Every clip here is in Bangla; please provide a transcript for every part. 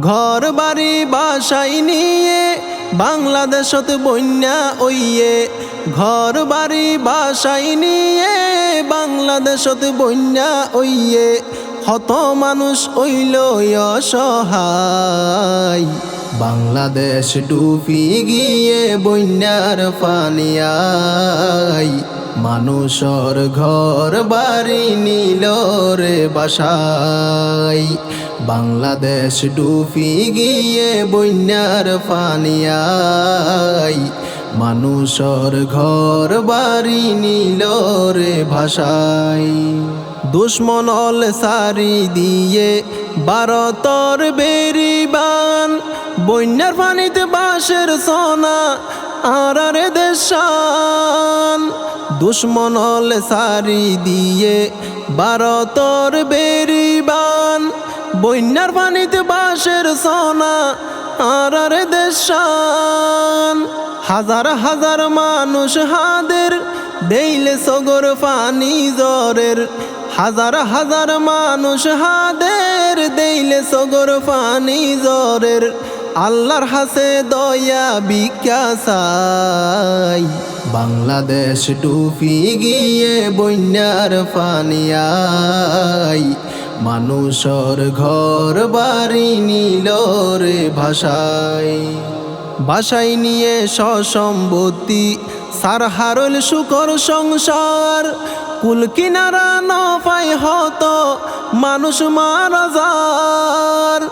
ঘর বাড়ি বাসাই নিয়ে বাংলাদেশত বন্যা ওইয়ে ঘর বাড়ি বাসাই নিয়ে বাংলাদেশত বন্যা ওইয়ে হত মানুষ ওইল অসহায়। বাংলাদেশ ডুবি গিয়ে বন্যার পানিয়াই মানুষর ঘর বাড়ি নিল রে বাসাই বাংলাদেশ ডুবি গিয়ে বন্যার পানিয়াই। মানুষর ঘর বাড়ি নিল রে ভাষাই। দুশ্মনল সারি দিয়ে ভারতর বেরিবান বন্যার পানিতে বাঁশের সোনা আর রে দেশান। দুশ্মনল সারি দিয়ে ভারতর বেরিবান বন্যার পানিতে বাঁশের সোনা, আর দেশান হাজার হাজার মানুষ হাদের, দেইলে সগর পানি জ্বরের। হাজার হাজার মানুষ হাদের, দেইলে সগর পানি জ্বরের। আল্লাহর হাসে দয়া বিকাশাই বাংলাদেশ ডুবি গিয়ে বন্যার পানিয়াই মানুষর ঘর বাড়ি নিল রে ভাষায়। বাসাই নিয়ে সসম্পত্তি, সার হারল শুকর সংসার। কুল কিনারা নফাই হত মানুষ মারা যার।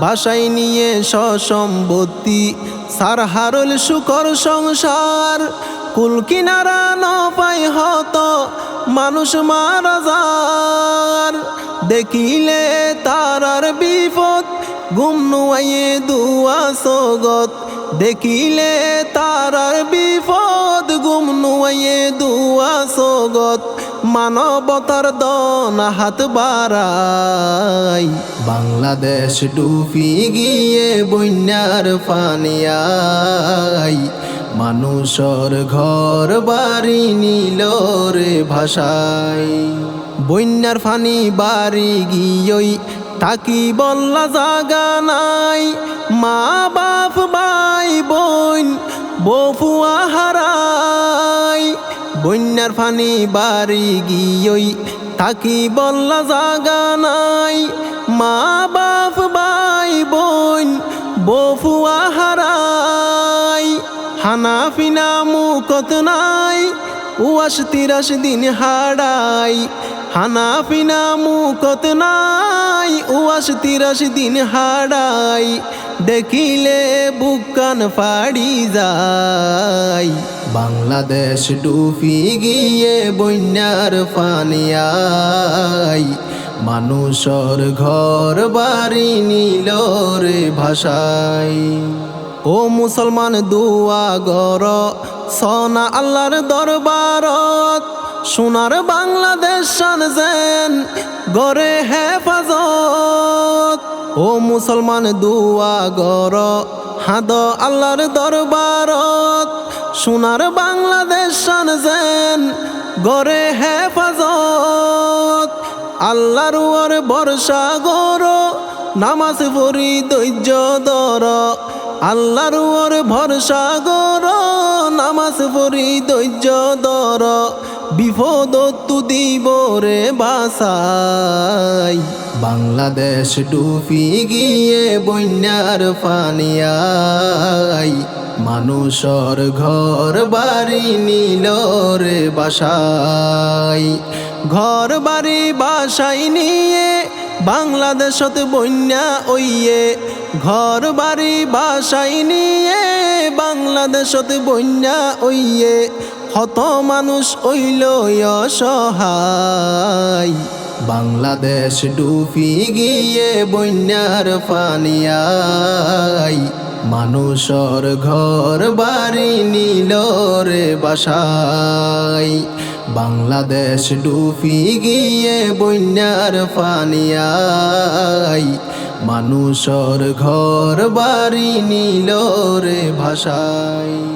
বাসাই নিয়ে সসম্পত্তি, সার হারল শুকর সংসার। কুল কিনারা নফাই হত মানুষ মারা যার। দেখিলে তারার বিপদ। গুম নুয়াইয়ে দুয়া সগত। দেখিলে তারার বিপদ। গুম নুয়াইয়ে দুয়া সগত। মানবতার দন হাত বাড়াই। বাংলাদেশ ডুবি গিয়ে বন্যার পানিয়াই মানুষর ঘর বাড়ি নিল রে ভাষাই। বন্যার ফানি বাড়ি গিয়ই তাকি বল্লা জাগা নাই। মা বাপ, ভাই, বোন, বফুয়া হারাই। বন্যার ফানি বাড়ি গিয়ই তাকি বল্লা জাগা নাই। মা বাপ, ভাই, বোন, বফুয়া হারাই। হানা ফিনা মুকত নাই উয়াস তিরাস দিন হাড়াই হানা ফিনা মুকত নাই, উয়াস তিরাস দিন হাড়াই, দেখিলে বুকান ফাড়ি যায়। বাংলাদেশ ডুবি গিয়ে বন্যার পানিয়াই মানুষর ঘর বাড়ি নিল রে ভাষাই ও মুসলমান, দুয়া গর, সনা আল্লাহর দরবারত সোনার বাংলাদেশ শান যেন গরে হেফাজত। ও মুসলমান, দুয়া গর হাদ আল্লাহর দরবারত। সোনার বাংলাদেশ শান যেন গরে হেফাজত। আল্লাহর ওর বর্ষা গর নামাজ পড়ি ধৈর্য দর আল্লাহর ওর ভরসা গর নামাজ পড়ি ধৈর্য দর বিপদ তু দিব রে বাসাই বাংলাদেশ ডুবি গিয়ে বন্যার পানিয়াই মানুষর ঘর বাড়ি নিল রে বাসাই ঘর বাড়ি বাসাই নিয়ে বাংলাদেশত বন্যা ওইয়ে ঘর বাড়ি বাসাই নিয়ে বাংলাদেশত বন্যা ওইয়ে হত মানুষ ওইল অসহায়। বাংলাদেশ ডুবি গিয়ে বন্যার পানিয়াই মানুষর ঘর বাড়ি নিল রে বাসাই বাংলাদেশ ডুবি গিয়ে বন্যার পানিয়াই মানুষর ঘর বাড়ি নিল রে ভাষায়